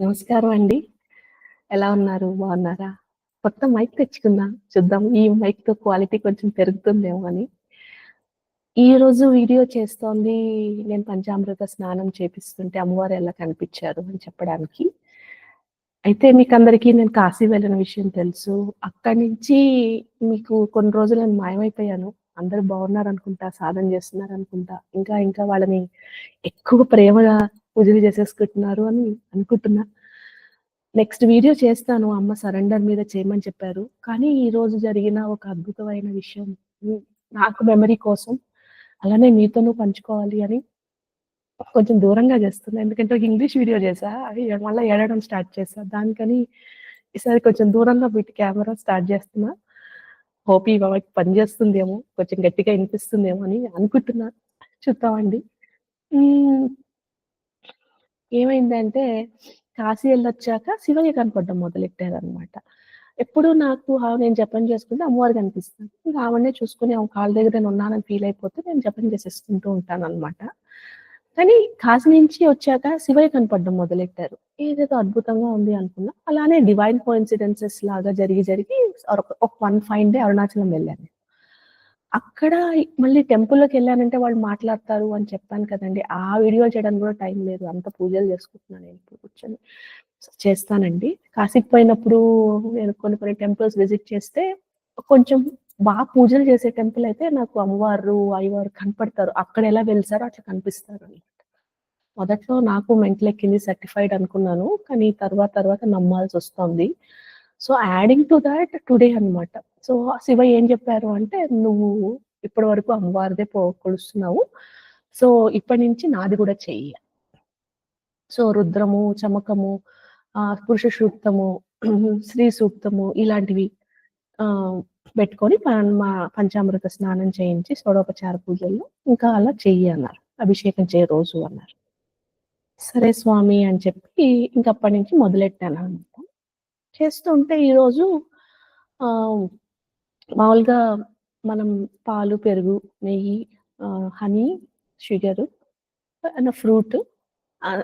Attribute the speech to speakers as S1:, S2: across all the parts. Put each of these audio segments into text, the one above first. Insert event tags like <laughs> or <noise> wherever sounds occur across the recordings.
S1: నమస్కారం అండి. ఎలా ఉన్నారు? బాగున్నారా? కొత్త మైక్ తెచ్చుకున్నా. చూద్దాం ఈ మైక్తో క్వాలిటీ కొంచెం పెరుగుతుందేమో అని. ఈరోజు వీడియో చేస్తోంది నేను పంచామృత స్నానం చేపిస్తుంటే అమ్మవారు ఎలా కనిపించారు అని చెప్పడానికి. అయితే మీకు అందరికీ నేను కాశీ వెళ్ళిన విషయం తెలుసు. అక్కడి నుంచి మీకు కొన్ని రోజులు నేను మాయమైపోయాను. అందరూ బాగున్నారనుకుంటా, సాధన చేస్తున్నారు అనుకుంటా ఇంకా ఇంకా వాళ్ళని ఎక్కువ ప్రేమగా పూజలు చేసేసుకుంటున్నారు అని అనుకుంటున్నా. నెక్స్ట్ వీడియో చేస్తాను. అమ్మ సరెండర్ మీద చేయమని చెప్పారు. కానీ ఈ రోజు జరిగిన ఒక అద్భుతమైన విషయం నాకు మెమరీ కోసం అలానే మీతోనూ పంచుకోవాలి అని కొంచెం దూరంగా చేస్తున్నా. ఎందుకంటే ఒక ఇంగ్లీష్ వీడియో చేసా మళ్ళీ ఏడడం స్టార్ట్ చేసా దానికని ఈసారి కొంచెం దూరంగా పెట్టి కెమెరా స్టార్ట్ చేస్తున్నా. హోప్ ఈ మైక్ పనిచేస్తుందేమో, కొంచెం గట్టిగా వినిపిస్తుందేమో అని అనుకుంటున్నా. చూద్దామండి. ఏమైందంటే కాశీ వెళ్ళొచ్చాక శివయ్య కనపడడం మొదలెట్టారనమాట. ఎప్పుడు నాకు నేను జపం చేసుకుంటే అమ్మవారు కనిపిస్తుంది ఇంక ఆవిడనే చూసుకుని ఆమె కాళ్ళ దగ్గర నేను ఉన్నానని ఫీల్ అయిపోతే నేను జపం చేసేసుకుంటూ ఉంటాననమాట. కానీ కాశీ నుంచి వచ్చాక శివయ్య కనపడడం మొదలెట్టారు. ఏదేదో అద్భుతంగా ఉంది అనుకున్నా. అలానే డివైన్ కోఇన్సిడెన్సెస్ లాగా జరిగి జరిగి ఒక ఒక వన్ ఫైన్ డే అరుణాచలం వెళ్ళాను. అక్కడ మళ్ళీ టెంపుల్‌లోకెళ్ళానంటే వాళ్ళు మాట్లాడతారు అని చెప్పాను కదండి ఆ వీడియో చేయడానికి కూడా టైం లేదు. అంత పూజలు చేసుకుంటున్నాను నేను ఇప్పుడు కూర్చొని. చేస్తానండి. కాశీకి పోయినప్పుడు నేను కొన్ని కొన్ని టెంపుల్స్ విజిట్ చేస్తే కొంచెం బాగా పూజలు చేసే టెంపుల్ అయితే నాకు అమ్మవారు, అయ్యవారు కనపడతారు. అక్కడ ఎలా వెళ్తారో అట్లా కనిపిస్తారనమాట. మొదట్లో నాకు మెంటలెక్కింది సర్టిఫైడ్ అనుకున్నాను. కానీ తర్వాత తర్వాత నమ్మాల్సి వస్తుంది so, adding to that today అనమాట. సో, శివ ఏం చెప్పారు అంటే, "నువ్వు ఇప్పటి వరకు అమ్మవారిదే పో కొలుస్తున్నావు. సో, ఇప్పటి నుంచి నాది కూడా చెయ్యి." సో, రుద్రము, చమకము, పురుష సూక్తము, <clears throat> స్త్రీ సూక్తము ఇలాంటివి పెట్టుకొని మా పంచామృత స్నానం చేయించి షోడోపచార పూజల్లో ఇంకా అలా చెయ్యి అన్నారు. అభిషేకం చేయ రోజు అన్నారు. సరే స్వామి అని చెప్పి ఇంకప్పటి నుంచి మొదలెట్టాను అనమాట చేస్తుంటే ఈరోజు మామూలుగా మనం పాలు, పెరుగు, నెయ్యి, హనీ, షుగరు, అండ్ ఫ్రూట్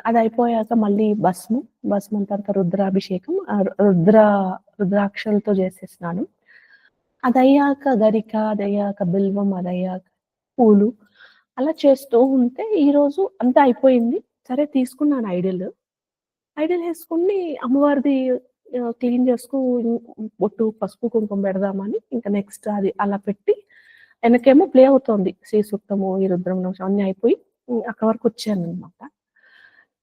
S1: అది అయిపోయాక మళ్ళీ భస్మం, భస్మం తర్వాత రుద్రాభిషేకం, రుద్ర రుద్రాక్షలతో చేసే స్నానం. అదయ్యాక గరిక, అదయ్యాక బిల్వం, అదయ్యాక పూలు అలా చేస్తూ ఉంటే ఈరోజు అంతా అయిపోయింది. సరే తీసుకున్నాను ఐడియల్ ఐడల్ వేసుకుని అమ్మవారిది క్లీన్ చేసుకు బొట్టు, పసుపు, కుంకుమ పెడదామని ఇంకా నెక్స్ట్ అది అలా పెట్టి వెనకేమో ప్లే అవుతోంది. శ్రీ సూక్తము, ఈ రుద్రమనమశివాయ అన్నీ అయిపోయి అక్కడ వరకు వచ్చాను అనమాట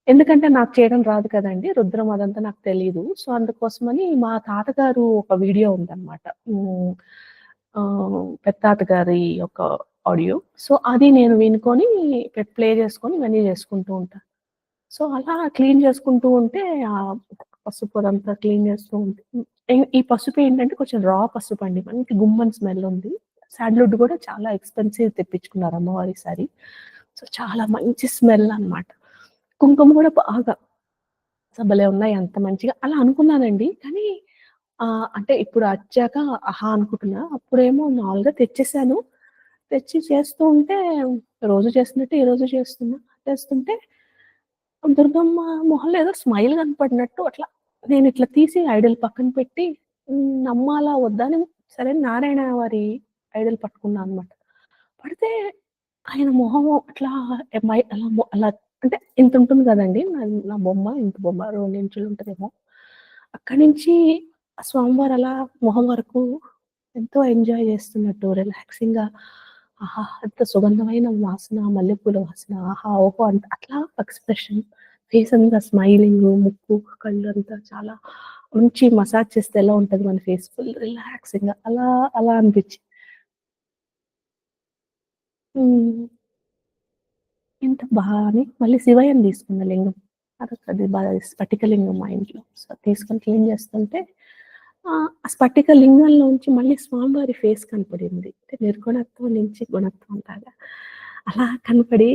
S1: ఎందుకంటే నాకు చేయడం రాదు కదండి రుద్రం అదంతా నాకు తెలియదు సో, అందుకోసమని మా తాతగారు ఒక వీడియో ఉందన్నమాట హ్మ్. పెత్తాత గారి యొక్క ఆడియో. సో, అది నేను వినుకొని ప్లే చేసుకొని ఇవన్నీ చేసుకుంటూ ఉంటాను సో, అలా క్లీన్ చేసుకుంటూ ఉంటే పసుపు అదంతా క్లీన్ చేస్తూ ఉంటే ఈ పసుపు ఏంటంటే కొంచెం రా పసుపు అండి మనకి గుమ్మన్ స్మెల్ ఉంది. శాండల్‌వుడ్ కూడా చాలా ఎక్స్‌పెన్సివ్ తెప్పించుకున్నారు అమ్మవారి సారీ సో, చాలా మంచి స్మెల్ అనమాట. కుంకుమ కూడా బాగా సభలే ఉన్నాయి అంత మంచిగా అలా అనుకున్నానండి. కానీ అంటే ఇప్పుడు వచ్చాక ఆహా! అనుకుంటున్నా. అప్పుడేమో నాలుగా తెచ్చేసాను. తెచ్చి చేస్తూ ఉంటే రోజు ఏ రోజు చేస్తున్నా. చేస్తుంటే దుర్గమ్మ మొహంలో ఏదో స్మైల్ కనపడినట్టు అట్లా నేను ఇట్లా తీసి ఐడల్ పక్కన పెట్టి నమ్మాలా వద్దా అని సరే నారాయణ వారి ఐడల్ పట్టుకున్నా అనమాట. పడితే ఆయన మొహం అట్లా మై అలా అలా అంటే ఇంత ఉంటుంది కదండి నా బొమ్మ ఇంత బొమ్మ రెండు ఇంచులు ఉంటుందేమో అక్కడి నుంచి ఆ స్వామివారు అలా మొహం వరకు ఎంతో ఎంజాయ్ చేస్తున్నట్టు రిలాక్సింగ్‌గా ఆహా! ఎంత సుగంధమైన వాసన, మల్లెపూల వాసన ఆహా! ఓహో! అంత అట్లా ఎక్స్‌ప్రెషన్ ఫేస్ అంతా స్మైలింగ్ ముక్కు, కళ్ళంతా చాలా మంచి మసాజ్ చేస్తే ఎలా ఉంటుంది మన ఫేస్ ఫుల్ రిలాక్సింగ్ అలా అలా అనిపించి ఎంత బాగానే అని మళ్ళీ శివయ్యని తీసుకున్న లింగం. అది బాగా స్ఫటిక లింగం మా ఇంట్లో. సో, తీసుకొని క్లీన్ చేస్తుంటే ఆ స్ఫటిక లింగంలోంచి మళ్ళీ స్వామివారి ఫేస్ కనపడింది. అంటే నిర్గుణత్వం నుంచి గుణత్వం లాగా. అలా కనపడి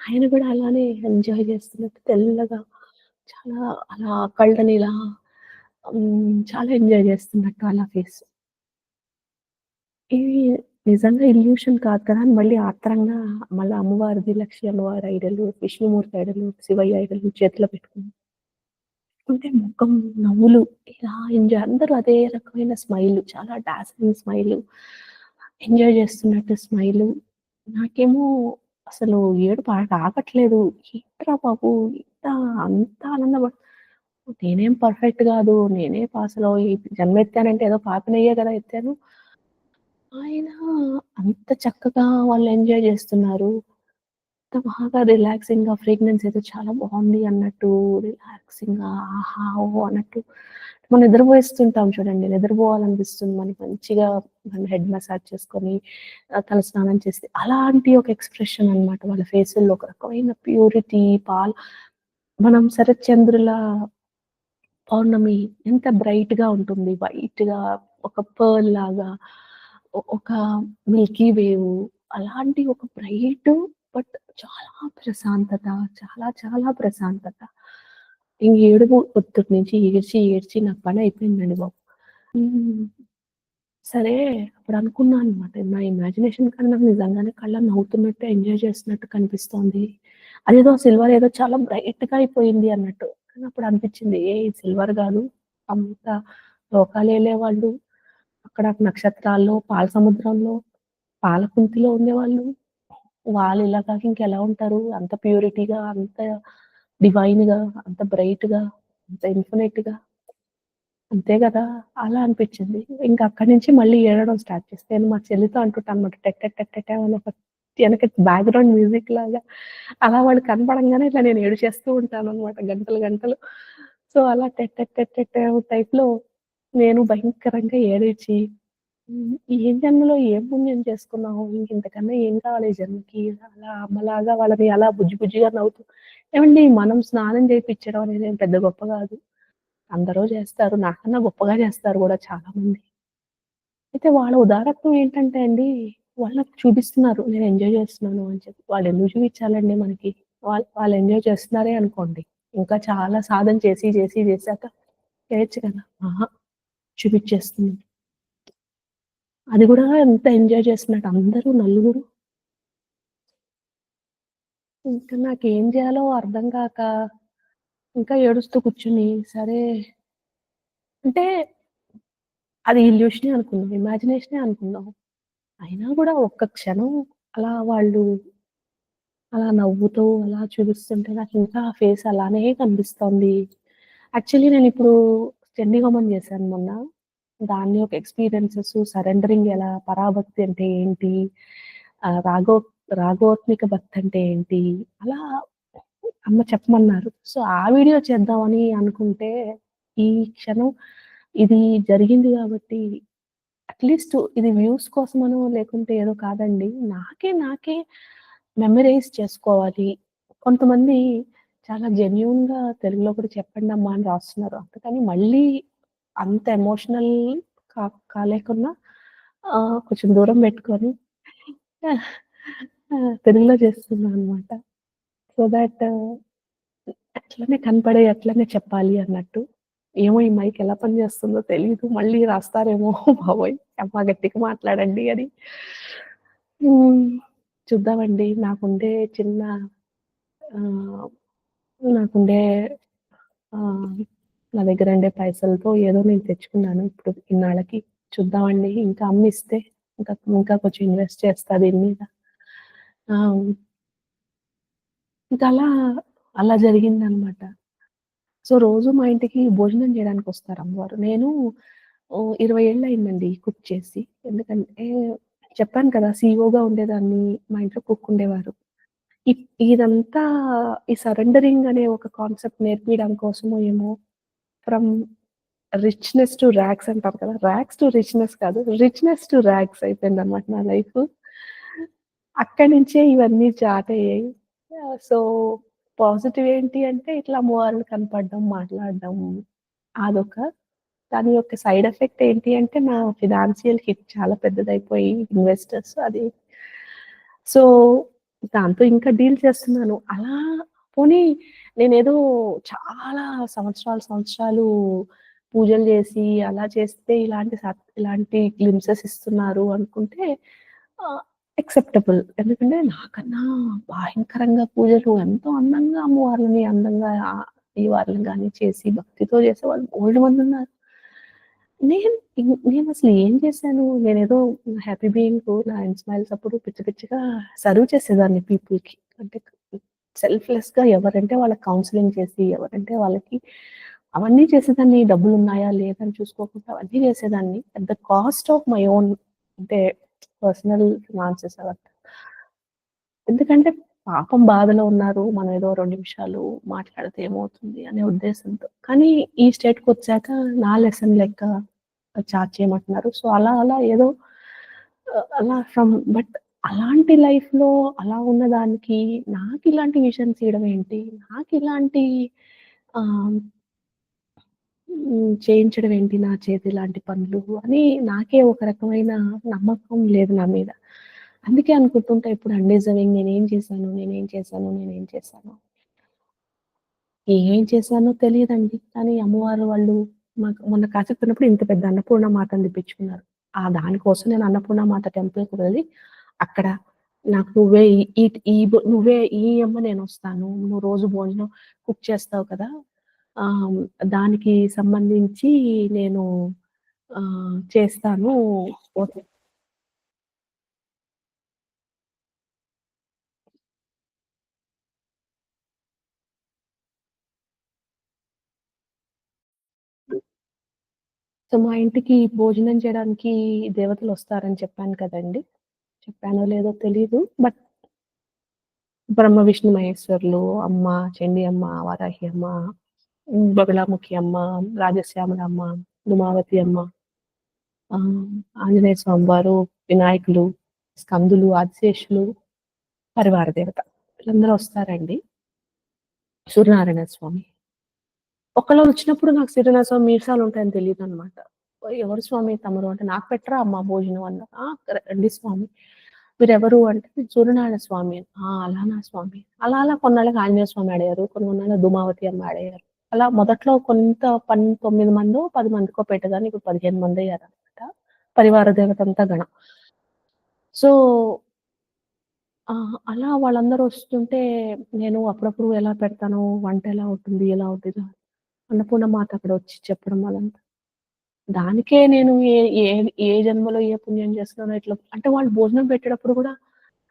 S1: ఆయన కూడా అలానే ఎంజాయ్ చేస్తున్నట్టు తెల్లగా చాలా అలా కళ్ళని ఇలా చాలా ఎంజాయ్ చేస్తున్నట్టు అలా ఫేస్. ఇవి నిజంగా ఇల్యూషన్ కాదు కదా! అని మళ్ళీ ఆత్రంగా మళ్ళీ అమ్మవారిది, లక్ష్మీ అమ్మవారి ఐడలు, విష్ణుమూర్తి ఐడలు, శివయ్య ఐడలు చేతిలో పెట్టుకుని అంటే ముఖం, నవ్వులు ఇలా ఎంజాయ్ అందరూ అదే రకమైన స్మైల్ చాలా డాzzలింగ్ స్మైల్ ఎంజాయ్ చేస్తున్నట్టు స్మైల్ నాకేమో అసలు ఏడుపు ఆగ ఆగట్లేదు. ఏంట్రా బాబు! ఇంత అంత ఆనందపడు నేనేం పర్ఫెక్ట్ కాదు నేనే అసలు జన్మ జన్మెత్తానంటే ఏదో పాపినయ్యే కదా ఎత్తాను. ఆయన అంత చక్కగా వాళ్ళు ఎంజాయ్ చేస్తున్నారు అంత బాగా రిలాక్సింగ్గా ఫ్రేగ్రెన్స్ అయితే చాలా బాగుంది అన్నట్టు రిలాక్సింగ్గా ఆహా! ఓ అన్నట్టు మనం నిద్రపోయిస్తుంటాం చూడండి. నిద్రపోవాలనిపిస్తుంది మనకి మంచిగా మన హెడ్ మసాజ్ చేసుకొని తల స్నానం చేస్తే అలాంటి ఒక ఎక్స్‌ప్రెషన్ అన్నమాట వాళ్ళ ఫేసుల్లో ఒక రకమైన ప్యూరిటీ పాల్ మనం శరత్చంద్రుల పౌర్ణమి ఎంత బ్రైట్గా ఉంటుంది. వైట్గా ఒక పర్ల్ లాగా ఒక మిల్కీ వేవ్ అలాంటి ఒక బ్రైట్ బట్ చాలా ప్రశాంతత. చాలా చాలా ప్రశాంతత. ఇంక ఏడుపు పొద్దుటి నుంచి ఏడ్చి, ఏడ్చి నాకు అయిపోయిందండి బాబు. సరే అప్పుడు అనుకున్నాను అనమాట. నా ఇమాజినేషన్ కన్నా నాకు నిజంగానే కళ్ళ నవ్వుతున్నట్టు, ఎంజాయ్ చేస్తున్నట్టు కనిపిస్తోంది. అదేదో సిల్వర్ ఏదో చాలా బ్రైట్‌గా అయిపోయింది అన్నట్టు. కానీ అప్పుడు అనిపించింది ఏ సిల్వర్ కాదు అంత లోకాలు వాళ్ళు అక్కడ నక్షత్రాల్లో, పాల సముద్రంలో, పాలకుంతిలో ఉండేవాళ్ళు. వాళ్ళు ఇలా కాక ఇంకెలా ఉంటారు? అంత ప్యూరిటీగా, అంత డివైన్‌గా, అంత బ్రైట్‌గా, అంత ఇన్ఫినిట్‌గా. అంతే కదా అలా అనిపించింది. ఇంకా అక్కడి నుంచి మళ్ళీ ఏడడం స్టార్ట్ చేస్తే నేను మా చెల్లితో అంటుంటానన్నమాట. టెట్ టెక్ టెక్ టెక్ అని ఒక వెనక బ్యాక్‌గ్రౌండ్ మ్యూజిక్ లాగా అలా వాళ్ళు కనపడంగానే ఇట్లా నేను ఏడుచేస్తూ ఉంటాను అనమాట గంటలు, గంటలు. సో, అలా టెట్ టెట్ టెట్ టెట్ టైప్‌లో నేను భయంకరంగా ఏడిచి హ్మ్. ఏం జన్మలో ఏం పుణ్యం చేసుకున్నావు? ఇంకింతకన్నా ఏం కావాలి జన్మకి? అలా అమ్మలాగా వాళ్ళని అలా బుజ్జి బుజ్జిగా నవ్వుతూ ఏమండి మనం స్నానం చేయించడం అనేది ఏం పెద్ద గొప్ప కాదు అందరూ చేస్తారు నాకన్నా గొప్పగా చేస్తారు కూడా చాలా మంది అయితే వాళ్ళ ఉదారత్వం ఏంటంటే అండి, వాళ్ళకి చూపిస్తున్నారు. నేను ఎంజాయ్ చేస్తున్నాను అని చెప్పి. వాళ్ళెందుకు చూపించాలండి మనకి? వాళ్ళు వాళ్ళు ఎంజాయ్ చేస్తున్నారే అనుకోండి. ఇంకా చాలా సాధన చేసి, చేసి, చేశాక చేయొచ్చు కదా! ఆహా చూపిచ్చేస్తుంది. అది కూడా ఎంత ఎంజాయ్ చేస్తున్నట్టు అందరూ నలుగురు ఇంకా నాకేం చేయాలో అర్థం కాక ఇంకా ఏడుస్తూ కూర్చుని సరే అంటే అది ఇల్యూషనే అనుకున్నాం. ఇమాజినేషనే అనుకున్నాం. అయినా కూడా ఒక్క క్షణం అలా వాళ్ళు అలా నవ్వుతూ అలా చూపిస్తుంటే నాకింకా ఆ ఫేస్ అలానే కనిపిస్తోంది. యాక్చువల్లీ నేను ఇప్పుడు హోమం చేశాను మొన్న. దాని యొక్క ఎక్స్‌పీరియన్సెస్, సరెండరింగ్ ఎలా, పరాభక్తి అంటే ఏంటి, రాఘో రాగో రాగోత్మిక భక్తి అంటే ఏంటి, అలా అమ్మ చెప్పమన్నారు. సో, ఆ వీడియో చేద్దామని అనుకుంటే, ఈ క్షణం ఇది జరిగింది కాబట్టి అట్‌లీస్ట్ ఇది వ్యూస్ కోసమనో, లేకుంటే ఏదో కాదండి. నాకే, నాకే మెమరైజ్ చేసుకోవాలి. కొంతమంది చాలా జెన్యున్గా తెలుగులో కూడా చెప్పండమ్మా అని రాస్తున్నారు. అందుకని మళ్ళీ అంత ఎమోషనల్ కా కాలేకున్నా కొంచెం దూరం పెట్టుకొని తెలుగులో చేస్తున్నాను అనమాట సో దట్ అట్లనే కనపడే అట్లనే చెప్పాలి అన్నట్టు. ఏమో ఈ మైక్ ఎలా పనిచేస్తుందో తెలియదు మళ్ళీ రాస్తారేమో <laughs> బాబోయ్! అమ్మా గట్టిగా మాట్లాడండి అని. చూద్దామండి. నాకుండే చిన్న నాకుండే నా దగ్గర ఉండే పైసలతో ఏదో నేను తెచ్చుకున్నాను ఇప్పుడు ఇన్నాళ్ళకి. చూద్దామండి. ఇంకా అమ్మిస్తే ఇంకా, ఇంకా కొంచెం ఇన్వెస్ట్ చేస్తా దీని మీద. ఆ! అలా అలా జరిగిందనమాట. సో, రోజు మా ఇంటికి భోజనం చేయడానికి వస్తారు అమ్మవారు. నేను ఓహ్, 20 ఏళ్ళయిందండి కుక్ చేసి. ఎందుకంటే చెప్పాను కదా! సీఓగా ఉండేదాన్ని. మా ఇంట్లో కుక్ ఉండేవారు. ఇదంతా ఈ సరెండరింగ్ అనే ఒక కాన్సెప్ట్ నేర్పించడం కోసమో ఏమో ఫ్రమ్ రిచ్‌నెస్ టు ర్యాక్స్ అంటారు కదా! ర్యాక్స్ టు రిచ్‌నెస్ కాదు. రిచ్‌నెస్ టు ర్యాక్స్ అయిపోయింది అనమాట నా లైఫ్ అక్కడి నుంచే ఇవన్నీ స్టార్ట్ అయ్యాయి. సో, పాజిటివ్ ఏంటి అంటే ఇట్లా అమ్మవార్లు కనపడడం, మాట్లాడడం అదొక. దాని యొక్క సైడ్ ఎఫెక్ట్ ఏంటి అంటే నా ఫినాన్షియల్ హిట్ చాలా పెద్దదైపోయి ఇన్వెస్టర్స్ అది. సో, దాంతో ఇంకా డీల్ చేస్తున్నాను. అలా పోనీ నేనేదో చాలా సంవత్సరాలు, సంవత్సరాలు పూజలు చేసి అలా చేస్తే ఇలాంటి సత్ ఇలాంటి గ్లిమ్సెస్ ఇస్తున్నారు అనుకుంటే అక్సెప్టబుల్ ఎందుకంటే నాకన్నా భయంకరంగా పూజలు ఎంతో అందంగా అమ్మవార్లని అందంగా ఈ వారిని కానీ చేసి భక్తితో చేసే వాళ్ళు ఓల్డ్ మంది మందున్నారు. నేను నేను అసలు ఏం చేశాను? నేనేదో హ్యాపీ బీయింగ్ నా ఇన్‌స్మైల్స్ అప్పుడు పిచ్చి పిచ్చిగా సర్వ్ చేసేదాన్ని పీపుల్‌కి. అంటే సెల్ఫ్‌లెస్‌గా ఎవరంటే వాళ్ళకి కౌన్సిలింగ్ చేసి, ఎవరంటే వాళ్ళకి అవన్నీ చేసేదాన్ని. డబ్బులున్నాయా? లేదా? అని చూసుకోకుండా అవన్నీ చేసేదాన్ని. At the cost of my own అంటే పర్సనల్ ఫినాన్సెస్ అవంతా. ఎందుకంటే పాపం బాధలో ఉన్నారు. మనం ఏదో రెండు నిమిషాలు మాట్లాడితే ఏమవుతుంది అనే ఉద్దేశంతో. కానీ ఈ స్టేట్కి వచ్చాక నా లెసన్ లెక్క చార్జ్ చేయమంటున్నారు. సో, అలా అలా ఏదో అలా ఫ్రమ్ బట్ అలాంటి లైఫ్‌లో అలా ఉన్నదానికి నాకిలాంటి విషన్స్ ఇవ్వడం ఏంటి? నాకు ఇలాంటి ఆ చేయించడం ఏంటి నా చేతి ఇలాంటి పనులు అని నాకే ఒక రకమైన నమ్మకం లేదు నా మీద. అందుకే అనుకుంటుంటా ఇప్పుడు అన్‌డిజర్వింగ్ నేనేం చేశాను? నేనేం చేశాను? నేనేం చేశాను? ఏం చేశానో తెలియదండి కానీ అమ్మవారు వాళ్ళు మాకు మొన్న కాసేపు ఇంత పెద్ద అన్నపూర్ణ మాతను తెప్పించుకున్నారు. ఆ దానికోసం నేను అన్నపూర్ణ మాత టెంపుల్‌కి వెళ్ళి అక్కడ నాకు నువ్వే ఈ నువ్వే ఈ అమ్మ నేను వస్తాను నువ్వు రోజు భోజనం కుక్ చేస్తావు కదా! దానికి సంబంధించి నేను చేస్తాను. ఓకే. సో, మా ఇంటికి భోజనం చేయడానికి దేవతలు వస్తారని చెప్పాను కదండి చెప్పానో లేదో తెలీదు. బట్ బ్రహ్మ, విష్ణు, మహేశ్వరులు, అమ్మ, చండి అమ్మ, వారాహి అమ్మ, హ్మ్, బగళాముఖి అమ్మ, రాజశ్యామలమ్మ, అమ్మ, ఆంజనేయ స్వామి వారు వినాయకులు, స్కందులు, ఆదిశేషులు, పరివార దేవత వీళ్ళందరూ వస్తారండి. సూర్యనారాయణ స్వామి. ఒకళ్ళు వచ్చినప్పుడు నాకు సూర్యనారాయణ స్వామి మీసాలుంటాయని తెలియదు అనమాట ఎవరు స్వామి తమరు అంటే, నాకు పెట్టరా అమ్మ భోజనం అన్నా. రండి స్వామి. మీరెవరు అంటే, నేను సూర్యనారాయణ స్వామి ఆ! అలానా స్వామి. అలా అలా కొన్నాళ్ళకి ఆంజనేయ స్వామి అడిగారు కొన్ని కొన్నాళ్ళకి ధూమావతి అమ్మ అడిగారు అలా మొదట్లో కొంత పన్ తొమ్మిది మందో, పది మందికో పెట్టగానే ఇప్పుడు పదిహేను మంది అయ్యారు అనమాట పరివార దేవత అంతా గణం సో ఆ! అలా వాళ్ళందరూ వస్తుంటే, నేను అప్పుడప్పుడు ఎలా పెడతాను, వంట ఎలా అవుతుంది, ఎలా అవుతది, అన్నపూర్ణ మాత అక్కడొచ్చి చెప్పడం వాళ్ళంతా దానికే నేను ఏ ఏ ఏ జన్మలో ఏ పుణ్యం చేస్తున్నానో ఇట్లా అంటే వాళ్ళు భోజనం పెట్టేటప్పుడు కూడా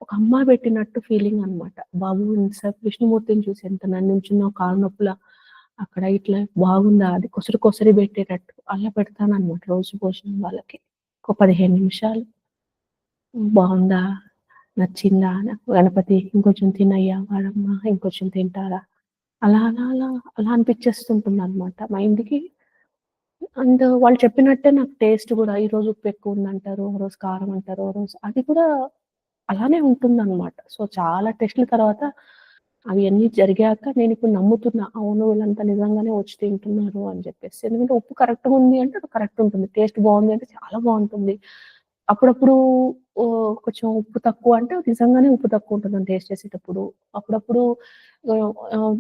S1: ఒక అమ్మ పెట్టినట్టు ఫీలింగ్ అనమాట. బాబు ఇంతసేపు విష్ణుమూర్తిని చూసి ఎంత నుంచున్నావు కాలు నొప్పుల, అక్కడ ఇట్లా బాగుందా? అది కొసరి కొసరి పెట్టేటట్టు అలా పెడతాననమాట రోజు భోజనం వాళ్ళకి. ఒక 15 నిమిషాలు. బాగుందా నచ్చిందా? గణపతి ఇంకొంచెం తినయ్యా వాడమ్మా ఇంకొంచెం తింటారా? అలా అలా అలా అలా అనిపిచ్చేస్తుంటుందనమాట మైండ్‌కి. అండ్ వాళ్ళు చెప్పినట్టే నాకు టేస్ట్ కూడా ఈ రోజు ఉప్పు ఎక్కువ ఉందంటారు ఓ రోజు కారం అంటారు, ఓ రోజు అది కూడా అలానే ఉంటుంది అనమాట సో, చాలా టెస్ట్‌ల తర్వాత అవన్నీ జరిగాక నేను ఇప్పుడు నమ్ముతున్నా. అవును వీళ్ళంతా నిజంగానే వచ్చి తింటున్నారు అని చెప్పేసి ఎందుకంటే ఉప్పు కరెక్ట్‌గుంది అంటే అది కరెక్ట్ ఉంటుంది. టేస్ట్ బాగుంది అంటే చాలా బాగుంటుంది అప్పుడప్పుడు కొంచెం ఉప్పు తక్కువ అంటే నిజంగానే ఉప్పు తక్కువ ఉంటుందని టేస్ట్ చేసేటప్పుడు. అప్పుడప్పుడు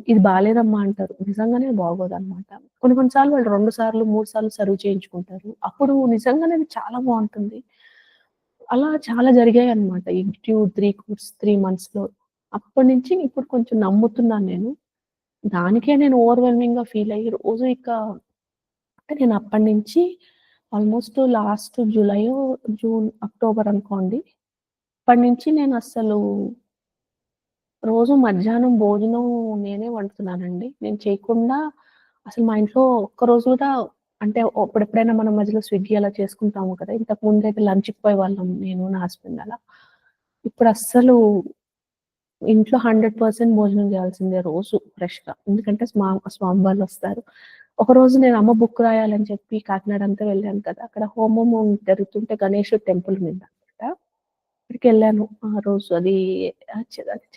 S1: ఇది బాగాలేదమ్మా అంటారు. నిజంగానే బాగోదనమాట. కొన్ని కొన్ని సార్లు వాళ్ళు రెండు సార్లు, మూడు సార్లు సర్వ్ చేయించుకుంటారు. అప్పుడు నిజంగానే అది చాలా బాగుంటుంది అలా చాలా జరిగాయి అనమాట ఈ 2, 3 కోర్స్ 3 మంత్స్‌లో. అప్పటినుంచి ఇప్పుడు కొంచెం నమ్ముతున్నాను నేను. దానికే నేను ఓవర్‌వెల్మింగ్‌గా ఫీల్ అయ్యి రోజు ఇక అంటే నేను అప్పటినుంచి almost last July June, October అనుకోండి. అప్పటినుంచి నేను అస్సలు రోజు మధ్యాహ్నం భోజనం నేనే వండుతున్నానండి. నేను చేయకుండా అసలు మా ఇంట్లో ఒక్కరోజు కూడా అంటే ఎప్పుడెప్పుడైనా మనం మధ్యలో స్విగ్గీ అలా చేసుకుంటాము కదా! ఇంతకు ముందు అయితే లంచ్‌కి పోయేవాళ్ళం నేను, నా హస్బెండ్ అలా. ఇప్పుడు అస్సలు ఇంట్లో 100% భోజనం చేయాల్సిందే రోజు ఫ్రెష్‌గా. ఎందుకంటే స్వా స్వామి వాళ్ళు వస్తారు ఒక రోజు నేను అమ్మ బుక్ రాయాలని చెప్పి కాకినాడ అంతా వెళ్ళాను కదా! అక్కడ హోమము జరుగుతుంటే గణేష్ టెంపుల్ మీద అక్కడికి వెళ్ళాను ఆ రోజు. అది అది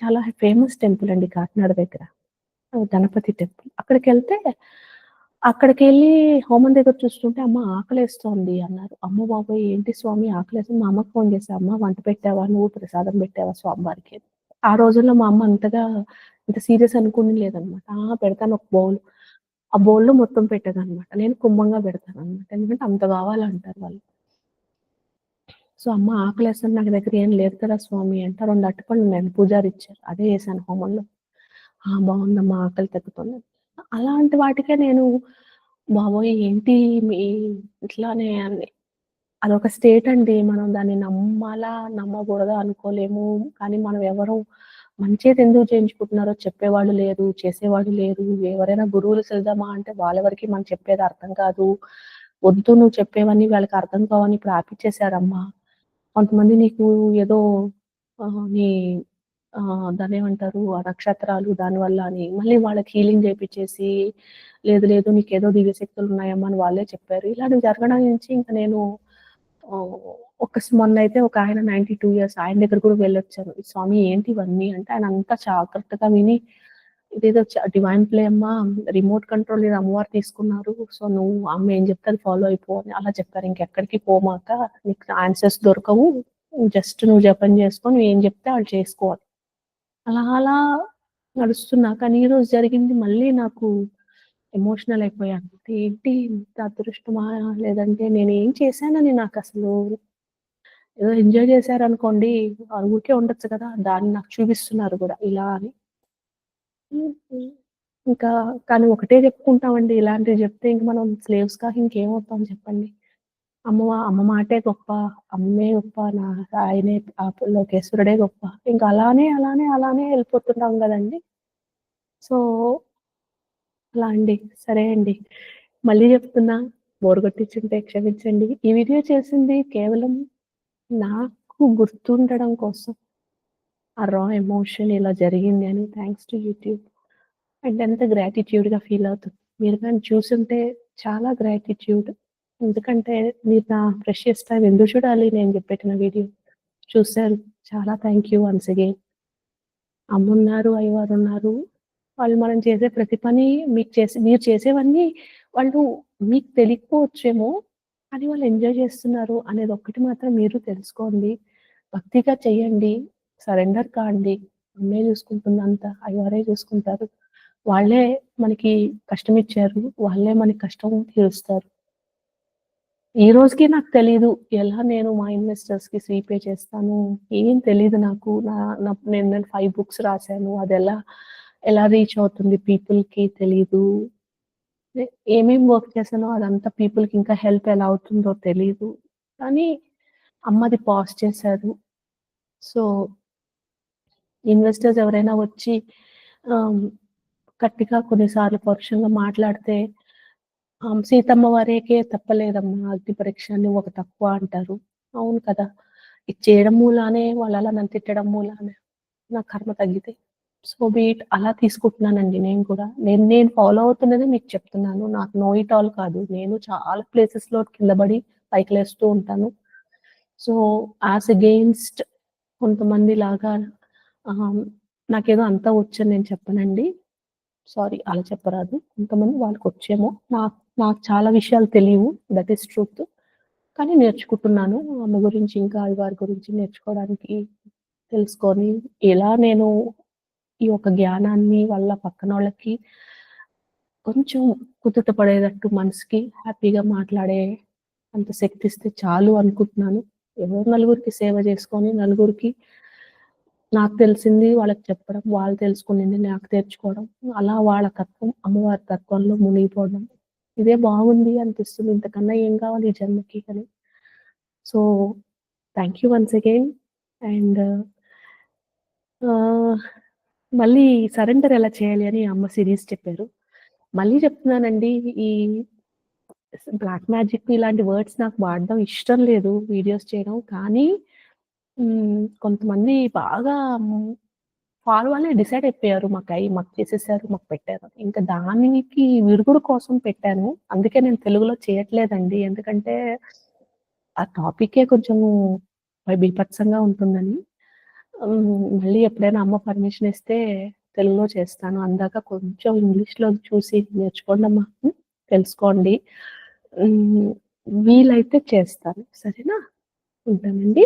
S1: చాలా ఫేమస్ టెంపుల్ అండి కాకినాడ దగ్గర. గణపతి టెంపుల్. అక్కడికెళ్తే అక్కడికెళ్ళి హోమం దగ్గర చూస్తుంటే, "అమ్మ ఆకలేస్తోంది" అన్నారు. అమ్మ బాబోయ్! ఏంటి స్వామి ఆకలేస్తుంది మా అమ్మకి ఫోన్ చేశా, "అమ్మ వంట పెట్టావా? నువ్వు ప్రసాదం పెట్టావా స్వామివారికి?" ఆ రోజుల్లో మా అమ్మ అంతగా ఇంత సీరియస్ అనుకుని లేదనమాట. పెడతాను ఒక బౌల్." ఆ బౌల్‌లో మొత్తం పెట్టదనమాట నేను కుంభంగా పెడతాననమాట. ఎందుకంటే అంత కావాలంటారు వాళ్ళు. సో, "అమ్మ ఆకలేస్తాను నాకు దగ్గర ఏం లేదు కదా స్వామి" అంటే రెండు అట్టుపండు నేను పూజారి ఇచ్చారు. అదే చేశాను హోమంలో. "ఆ! బాగుందమ్మా ఆకలి తగ్గుతుంది." అలాంటి వాటికే నేను బాబోయ్! ఏంటి మీ ఇట్లానే అని అదొక స్టేట్ అండి. మనం దాన్ని నమ్మాలా, నమ్మకూడదా అనుకోలేము. కానీ మనం ఎవరు మంచిది ఎందుకు చేయించుకుంటున్నారో చెప్పేవాళ్ళు లేరు, చేసేవాళ్ళు లేరు. ఎవరైనా గురువులు వెళ్దామా అంటే వాళ్ళ వరకి మనం చెప్పేది అర్థం కాదు. వద్దు నువ్వు చెప్పేవన్నీ వాళ్ళకి అర్థం కావని ఇప్పుడు ఆపిచ్చేసారమ్మా. కొంతమంది నీకు ఏదో నీ దాని ఏమంటారు ఆ నక్షత్రాలు దానివల్ల అని మళ్ళీ వాళ్ళకి హీలింగ్ చేపించేసి లేదు లేదు నీకేదో దివ్య శక్తులున్నాయమ్మా అని వాళ్ళే చెప్పారు. ఇలాంటివి జరగడం నుంచి ఇంకా నేను ఒక మొన్న అయితే ఒక ఆయన 92 ఇయర్స్ ఆయన దగ్గర కూడా వెళ్ళొచ్చాను. స్వామి ఏంటి ఇవన్నీ అంటే ఆయన అంతా జాగ్రత్తగా విని ఇదేదో డివైన్ ప్లే అమ్మ రిమోట్ కంట్రోల్ ఇది అమ్మవారు తీసుకున్నారు. సో నువ్వు అమ్మ ఏం చెప్తే అది ఫాలో అయిపో అని అలా చెప్పారు. ఇంకెక్కడికి పోమాక నీకు ఆన్సర్స్ దొరకవు. జస్ట్ నువ్వు జపం చేసుకో. నువ్వు ఏం చెప్తే వాళ్ళు చేసుకోవాలి. అలా అలా నడుస్తున్నా. కానీ ఈరోజు జరిగింది మళ్ళీ నాకు ఎమోషనల్ అయిపోయాను. ఏంటి ఇంత అదృష్టమా? లేదంటే నేను ఏం చేశానని నాకు అసలు ఏదో ఎంజాయ్ చేశారనుకోండి. ఆ ఊరికే ఉండొచ్చు కదా! దాన్ని నాకు చూపిస్తున్నారు గూడా ఇలా అని. ఇంకా కానీ ఒకటే చెప్పుకుంటామండి. ఇలాంటివి చెప్తే ఇంక మనం స్లేవ్స్‌గా ఇంకేమవుతాం చెప్పండి. అమ్మ అమ్మ మాటే గొప్ప. అమ్మే గొప్ప. నా ఆయనే ఆ లోకేశ్వరుడే గొప్ప. ఇంక అలానే, అలానే, అలానే ఎళ్ళిపోతున్నాం గదండీ! సో అలా అండి. సరే అండి. మళ్ళీ చెప్తున్నా బోర్ కొట్టించుంటే క్షమించండి. ఈ వీడియో చేసింది కేవలం నాకు గుర్తుండడం కోసం. ఆ రా ఎమోషన్ ఇలా జరిగింది అని థ్యాంక్స్ టు యూట్యూబ్. అండ్ ఎంత గ్రాటిట్యూడ్‌గా ఫీల్ అవుతుంది. మీరు గాని చూసుంటే చాలా గ్రాటిట్యూడ్. ఎందుకంటే మీరు నా ప్రెషియస్ టైం ఎందుకు చూడాలి నేను చెప్పెట్టిన వీడియో. చూసారు. చాలా థ్యాంక్ యూ వన్స్ అగైన్. అమ్మున్నారు, అయ్యవారు ఉన్నారు వాళ్ళు మనం చేసే ప్రతి పని మీకు చేసి మీరు చేసేవన్నీ వాళ్ళు మీకు తెలియకపోవచ్చేమో, కానీ వాళ్ళు ఎంజాయ్ చేస్తున్నారు అనేది ఒక్కటి మాత్రం మీరు తెలుసుకోండి. భక్తిగా చేయండి. సరెండర్ కాండి. అమ్మే చూసుకుంటుందంతా. అయ్యవారే చూసుకుంటారు. వాళ్ళే మనకి కష్టం ఇచ్చారు వాళ్ళే మనకి కష్టం తీరుస్తారు. ఈ రోజుకి నాకు తెలీదు. ఎలా నేను మా ఇన్వెస్టర్స్‌కి రీపే చేస్తాను. ఏం తెలీదు నాకు. నా నేను నేను 5 బుక్స్ రాసాను. అది ఎలా రీచ్ అవుతుంది పీపుల్‌కి తెలీదు. ఏమేమి వర్క్ చేశానో అదంతా పీపుల్‌కి ఇంకా హెల్ప్ ఎలా అవుతుందో తెలియదు కానీ అమ్మది పాస్ చేశారు. సో ఇన్వెస్టర్స్ ఎవరైనా వచ్చి గట్టిగా కొన్నిసార్లు పరుషంగా మాట్లాడితే సీతమ్మ వారికే తప్పలేదమ్మా అగ్ని పరీక్ష నువ్వొక తక్కువ అంటారు. అవును కదా! ఇది చేయడం మూలానే వాళ్ళు అలా నన్ను తిట్టడం మూలానే నా కర్మ తగ్గితే సో బీట్ అలా తీసుకుంటున్నానండి నేను కూడా. నేను నేను ఫాలో అవుతున్నదే మీకు చెప్తున్నాను. నాకు నో ఇట్ ఆల్ కాదు. నేను చాలా ప్లేసెస్‌లో లో కిందబడి పైకి లేస్తూ ఉంటాను. సో యాస్ అగెయిన్స్ట్ కొంతమంది లాగా నాకేదో అంతా వచ్చని నేను చెప్పనండి. సారీ అలా చెప్పరాదు. కొంతమంది వాళ్ళకి వచ్చేమో నాకు నాకు చాలా విషయాలు తెలియవు. That is truth. కానీ నేర్చుకుంటున్నాను. అమ్మ గురించి ఇంకా వారి గురించి నేర్చుకోవడానికి తెలుసుకొని ఎలా నేను ఈ యొక్క జ్ఞానాన్ని వాళ్ళ పక్కన వాళ్ళకి కొంచెం కుదుట పడేటట్టు మనసుకి హ్యాపీగా మాట్లాడే అంత శక్తి ఇస్తే చాలు అనుకుంటున్నాను. ఎవరో నలుగురికి సేవ చేసుకొని నలుగురికి నాకు తెలిసింది వాళ్ళకి చెప్పడం, వాళ్ళు తెలుసుకునింది నాకు తెచ్చుకోవడం. అలా వాళ్ళ తత్వం, అమ్మవారి తత్వంలో మునిగిపోవడం. ఇదే బాగుంది అనిపిస్తుంది. ఇంతకన్నా ఏం కావాలి ఈ జన్మకి అని. So thank you once again and మళ్ళీ సరెండర్ ఎలా చేయాలి అని అమ్మ సిరీస్ చెప్పారు. మళ్ళీ చెప్తున్నానండి ఈ బ్లాక్ మ్యాజిక్ ఇలాంటి వర్డ్స్ నాకు వాడడం ఇష్టం లేదు వీడియోస్ చేయడం. కానీ కొంతమంది బాగా ఫాలో వాళ్ళే డిసైడ్ అయిపోయారు. మాకు అయ్యి మాకు చేసేసారు, మాకు పెట్టారు. ఇంకా దానికి విరుగుడు కోసం పెట్టాను. అందుకే నేను తెలుగులో చేయట్లేదండి. ఎందుకంటే ఆ టాపికే కొంచెము బీభత్సంగా ఉంటుందని. మళ్ళీ ఎప్పుడైనా అమ్మ పర్మిషన్ ఇస్తే తెలుగులో చేస్తాను. అందాక కొంచెం ఇంగ్లీష్‌లో చూసి నేర్చుకోండి అమ్మా తెలుసుకోండి. వీలైతే చేస్తాను. సరేనా? ఉంటానండి.